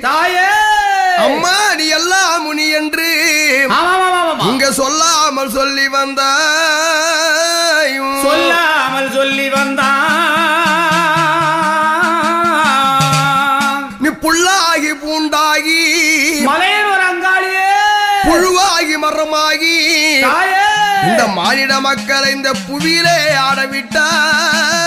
தாயே. அம்மா நீ எல்லாம் முனி என்று இங்க சொல்லாமல் சொல்லி வந்தாய். சொல்லாமல் சொல்லி வந்தா நீ புள்ளாகி பூண்டாகி. மலையனூர் அங்காளியே. புழுவாகி மரமாகி. இந்த மாநில மக்களை இந்த புவியிலே ஆடவிட்டார்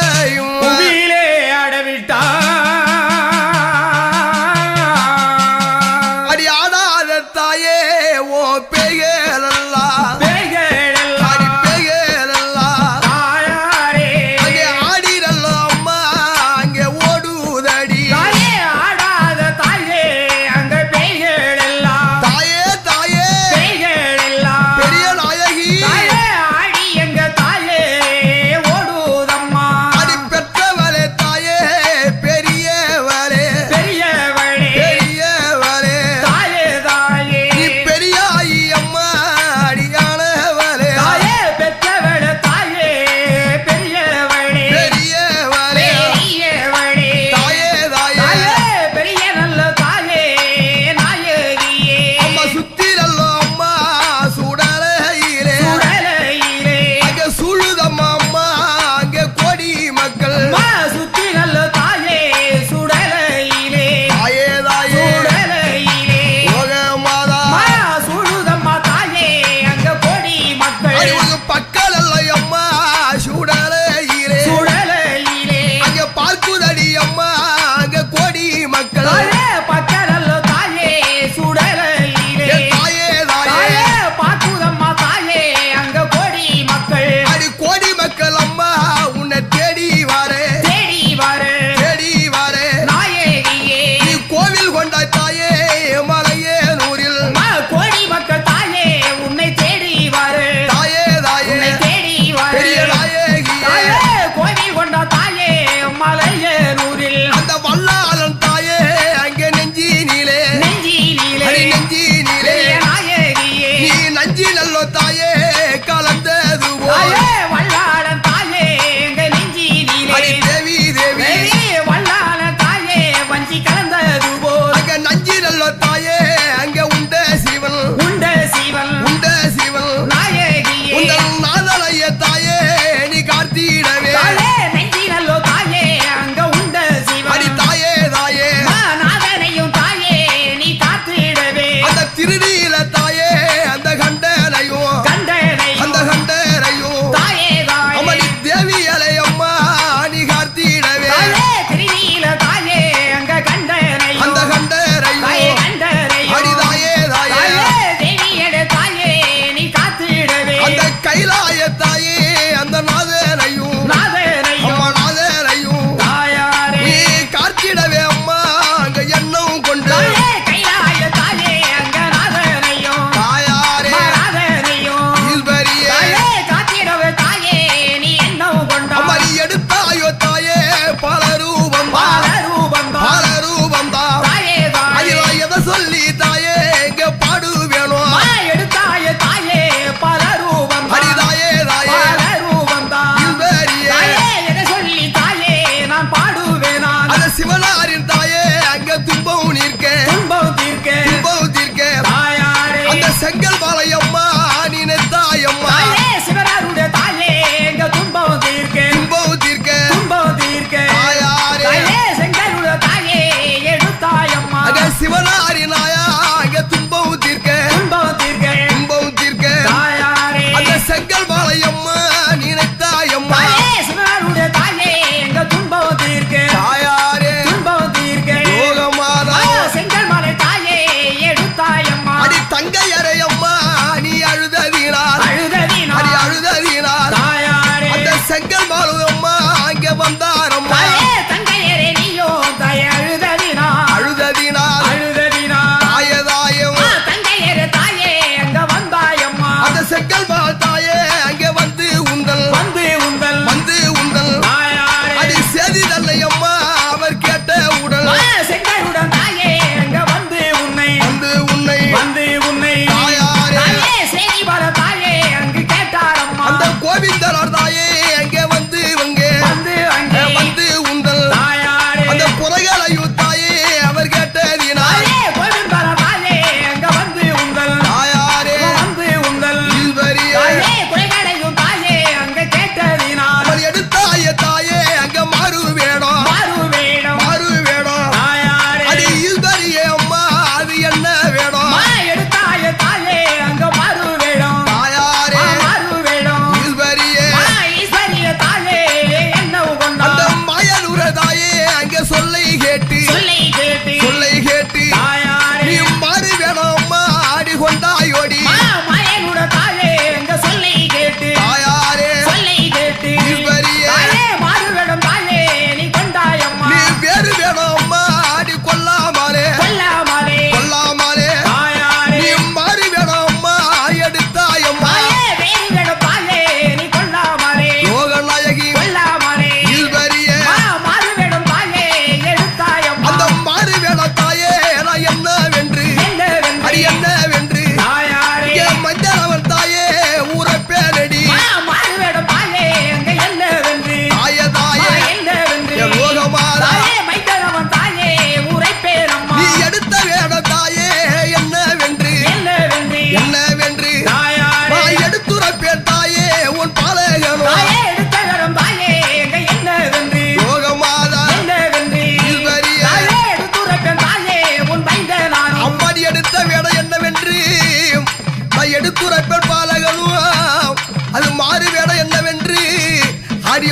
சிவனாரின்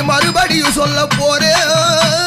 மறுபடியும் சொல்ல போறேன்.